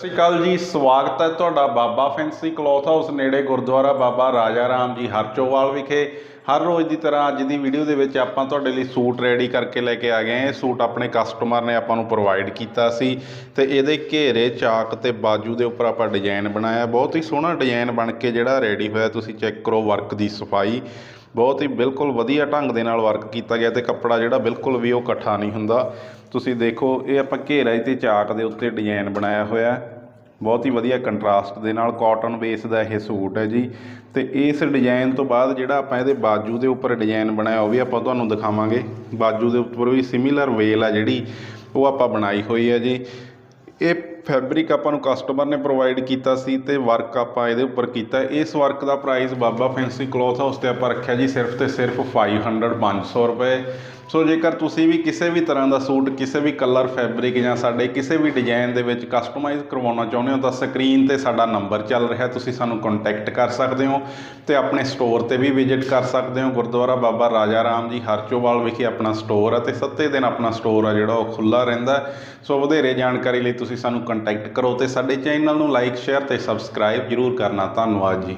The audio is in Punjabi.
ਸਤਿ ਸ਼੍ਰੀ ਅਕਾਲ ਜੀ, ਸਵਾਗਤ ਹੈ ਤੁਹਾਡਾ ਬਾਬਾ ਫੈਂਸੀ ਕਲੋਥ ਹਾਊਸ ਨੇੜੇ ਗੁਰਦੁਆਰਾ ਬਾਬਾ ਰਾਜਾ ਰਾਮ ਜੀ ਹਰਚੋਵਾਲ ਵਿਖੇ। ਹਰ ਰੋਜ਼ ਦੀ ਤਰ੍ਹਾਂ ਅੱਜ ਦੀ ਵੀਡੀਓ ਦੇ ਵਿੱਚ ਆਪਾਂ ਤੁਹਾਡੇ ਲਈ ਸੂਟ ਰੈਡੀ ਕਰਕੇ ਲੈ ਕੇ ਆ ਗਏ ਹਾਂ। ਇਹ ਸੂਟ ਆਪਣੇ ਕਸਟਮਰ ਨੇ ਆਪਾਂ ਨੂੰ ਪ੍ਰੋਵਾਈਡ ਕੀਤਾ ਸੀ ਤੇ ਇਹਦੇ ਘੇਰੇ, ਚਾਕ ਤੇ ਬਾਜੂ ਦੇ ਉੱਪਰ ਆਪਾਂ ਡਿਜ਼ਾਈਨ ਬਣਾਇਆ। ਬਹੁਤ ਹੀ ਸੋਹਣਾ ਡਿਜ਼ਾਈਨ ਬਣ ਕੇ ਜਿਹੜਾ ਰੈਡੀ ਹੋਇਆ। ਤੁਸੀਂ ਚੈੱਕ ਕਰੋ ਵਰਕ ਦੀ ਸਫ਼ਾਈ। ਬਹੁਤ ਹੀ ਬਿਲਕੁਲ ਵਧੀਆ ਢੰਗ ਦੇ ਨਾਲ ਵਰਕ ਕੀਤਾ ਗਿਆ ਤੇ ਕੱਪੜਾ ਜਿਹੜਾ ਬਿਲਕੁਲ ਵੀ ਉਹ ਇਕੱਠਾ ਨਹੀਂ ਹੁੰਦਾ। ਤੁਸੀਂ ਦੇਖੋ, ਇਹ ਆਪਾਂ ਘੇਰਾ ਤੇ ਚਾਕ ਦੇ ਉੱਤੇ ਡਿਜ਼ਾਈਨ ਬਣਾਇਆ ਹੋਇਆ ਹੈ। ਬਹੁਤ ਹੀ ਵਧੀਆ ਕੰਟਰਾਸਟ ਦੇ ਨਾਲ ਕਾਟਨ ਬੇਸ ਦਾ ਇਹ ਸੂਟ ਹੈ ਜੀ। ਤੇ ਇਸ ਡਿਜ਼ਾਈਨ ਤੋਂ ਬਾਅਦ ਜਿਹੜਾ ਆਪਾਂ ਇਹਦੇ ਬਾਜੂ ਦੇ ਉੱਪਰ ਡਿਜ਼ਾਈਨ ਬਣਾਇਆ, ਉਹ ਵੀ ਆਪਾਂ ਤੁਹਾਨੂੰ ਦਿਖਾਵਾਂਗੇ। ਬਾਜੂ ਦੇ ਉੱਪਰ ਵੀ ਸਿਮਿਲਰ ਵੇਲ ਆ ਜਿਹੜੀ, ਉਹ ਆਪਾਂ ਬਣਾਈ ਹੋਈ ਹੈ ਜੀ। ਇਹ ਫੈਬਰਿਕ ਆਪਾਂ ਨੂੰ ਕਸਟਮਰ ਨੇ ਪ੍ਰੋਵਾਈਡ ਕੀਤਾ ਸੀ ਤੇ ਵਰਕ ਆਪਾਂ ਇਹਦੇ ਉੱਪਰ ਕੀਤਾ। ਇਸ ਵਰਕ ਦਾ price Baba fancy cloth house ਤੇ ਆਪਾਂ ਰੱਖਿਆ ਜੀ, ਸਿਰਫ ਤੇ ਸਿਰਫ 500 500 ਰੁਪਏ। ਸੋ ਜੇਕਰ ਤੁਸੀਂ ਵੀ ਕਿਸੇ ਵੀ ਤਰ੍ਹਾਂ ਦਾ ਸੂਟ, ਕਿਸੇ ਵੀ ਕਲਰ ਫੈਬਰਿਕ ਜਾਂ ਸਾਡੇ ਕਿਸੇ ਵੀ ਡਿਜ਼ਾਈਨ ਦੇ ਵਿੱਚ ਕਸਟਮਾਈਜ਼ ਕਰਵਾਉਣਾ ਚਾਹੁੰਦੇ ਹੋ, ਤਾਂ ਸਕਰੀਨ ਤੇ ਸਾਡਾ ਨੰਬਰ ਚੱਲ ਰਿਹਾ ਤੁਸੀਂ ਸਾਨੂੰ ਕੰਟੈਕਟ ਕਰ ਸਕਦੇ ਹੋ ਤੇ ਆਪਣੇ ਸਟੋਰ ਤੇ ਵੀ ਵਿਜ਼ਿਟ ਕਰ ਸਕਦੇ ਹੋ। ਗੁਰਦੁਆਰਾ ਬਾਬਾ ਰਾਜਾ ਰਾਮ ਜੀ ਹਰਚੋਵਾਲ ਵਿਖੇ ਆਪਣਾ ਸਟੋਰ ਹੈ ਤੇ ਸੱਤੇ ਦਿਨ ਆਪਣਾ ਸਟੋਰ ਆ ਜਿਹੜਾ ਉਹ ਖੁੱਲਾ ਰਹਿੰਦਾ ਸੋ ਵਧੇਰੇ ਜਾਣਕਾਰੀ ਲਈ ਤੁਸੀਂ ਸਾਨੂੰ ਕੰਟੈਕਟ ਕਰੋ ਤੇ ਸਾਡੇ ਚੈਨਲ ਨੂੰ ਲਾਈਕ ਸ਼ੇਅਰ ਤੇ ਸਬਸਕ੍ਰਾਈਬ ਜਰੂਰ ਕਰਨਾ। ਧੰਨਵਾਦ ਜੀ।